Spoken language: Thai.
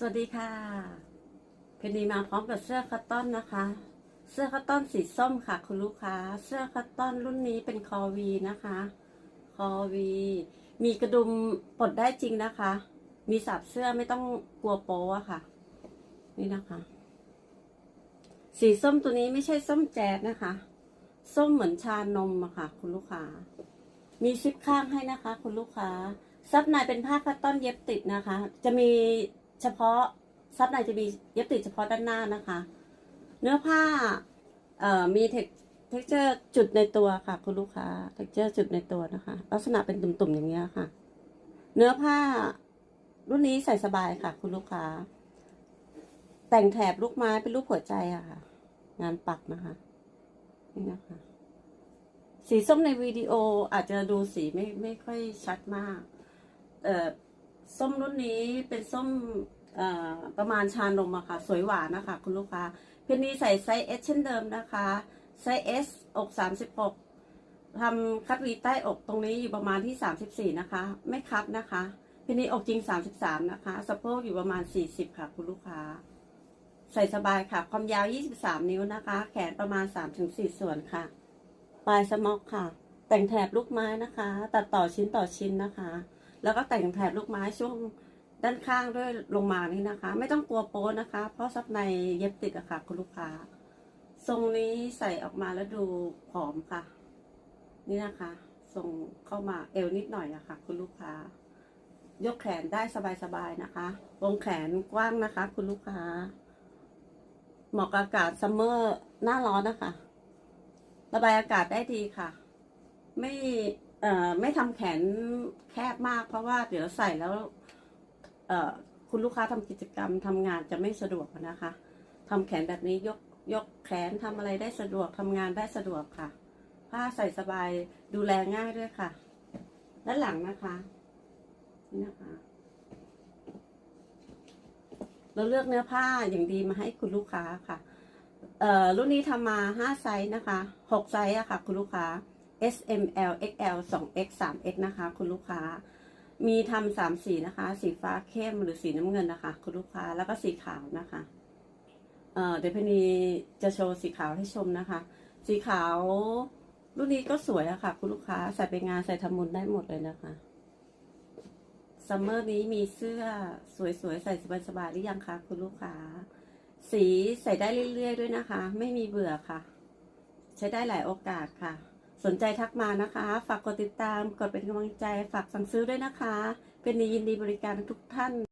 สวัสดีค่ะ เพนนีมาพร้อมกับเสื้อคัตตอนนะคะ เสื้อคัตตอนสีส้มค่ะ คุณลูกค้า เสื้อคัตตอนรุ่นนี้เป็นคอวีนะคะ คอวี มีกระดุมปลดได้จริงนะคะ มีสับเสื้อไม่ต้องกลัวโป๊อะค่ะ นี่นะคะ สีส้มตัวนี้ไม่ใช่ส้มแจ๊ดนะคะ ส้มเหมือนชานมอะค่ะ คุณลูกค้า มีซิปข้างให้นะคะ คุณลูกค้า ซับในเป็นผ้าคัตตอนเย็บติดนะคะ จะมี เฉพาะซับในจะมีเย็บติดเฉพาะด้านหน้านะคะ เนื้อผ้าเอ่อมีเทคเท็กเจอร์จุดในตัวค่ะ คุณลูกค้าเท็กเจอร์จุดในตัวนะคะ ลักษณะเป็นตุ่มๆอย่างเงี้ยค่ะ เนื้อผ้ารุ่นนี้ใส่สบายค่ะ คุณลูกค้า แต่งแถบลูกไม้เป็นรูปหัวใจอะค่ะ งานปักนะคะนี่นะคะ สีส้มในวิดีโออาจจะดูสีไม่ไม่ค่อยชัดมาก เอ่อ ส้มรุ่นนี้เป็นส้มประมาณชานมอะค่ะ สวยหวานนะคะ คุณลูกค้า เพนนีใส่ไซส์ S เช่นเดิมนะคะ ไซส์ S อก36ทำคัดวีใต้อกตรงนี้อยู่ประมาณที่ 34 นะคะ ไม่คัดนะคะ เพนนีอกจริง 33 นะคะ สะโพกอยู่ประมาณ 40 ค่ะ คุณลูกค้า ใส่สบายค่ะ ความยาว 23 นิ้วนะคะ แขนประมาณ 3-4 ส่วนค่ะ ปลายสมอกค่ะ แต่งแถบลูกไม้นะคะ ตัดต่อชิ้นต่อชิ้นนะคะ แล้วก็แต่งแถบลูกไม้ช่วงด้านข้างด้วยลงมานี่นะคะ ไม่ต้องกลัวโป๊นะคะ เพราะซับในเย็บติดอะค่ะคุณลูกค้า ทรงนี้ใส่ออกมาแล้วดูผอมค่ะ นี่นะคะทรงเข้ามาเอวนิดหน่อยอะค่ะ คุณลูกค้า ยกแขนได้สบายๆนะคะวงแขนกว้างนะคะ คุณลูกค้า เหมาะกับอากาศซัมเมอร์หน้าร้อนนะคะ ระบายอากาศได้ดีค่ะ ไม่ ไม่ทำแขนแคบมากเพราะว่าเดี๋ยวใส่แล้ว เอ่อคุณลูกค้าทำกิจกรรมทำงานจะไม่สะดวกนะคะทำแขนแบบนี้ยกยกแขนทำอะไรได้สะดวกทำงานได้สะดวกค่ะ ผ้าใส่สบายดูแลง่ายด้วยค่ะ ด้านหลังนะคะนี่นะคะเราเลือกเนื้อผ้าอย่างดีมาให้คุณลูกค้าค่ะ เอ่อรุ่นนี้ทำมา5ไซส์นะคะ6ไซส์อะค่ะ คุณลูกค้า S M L X L 2 X 3 X นะคะ คุณลูกค้า มีทำสามสีนะคะ สีฟ้าเข้มหรือสีน้ำเงินนะคะ คุณลูกค้าแล้วก็สีขาวนะคะเเดี๋ยวพนีจะโชว์สีขาวให้ชมนะคะ สีขาวรุ่นนี้ก็สวยอะค่ะ คุณลูกค้าใส่ไปงานใส่ทำบุญได้หมดเลยนะคะซัมเมอร์นี้มีเสื้อสวยๆ ใส่สบายๆหรือยังคะคุณลูกค้า สีใส่ได้เรื่อยๆด้วยนะคะ ไม่มีเบื่อค่ะ ใช้ได้หลายโอกาสค่ะ สนใจทักมานะคะ ฝากกดติดตาม กดเป็นกำลังใจ ฝากสั่งซื้อด้วยนะคะ เป็นดียินดีบริการทุกท่าน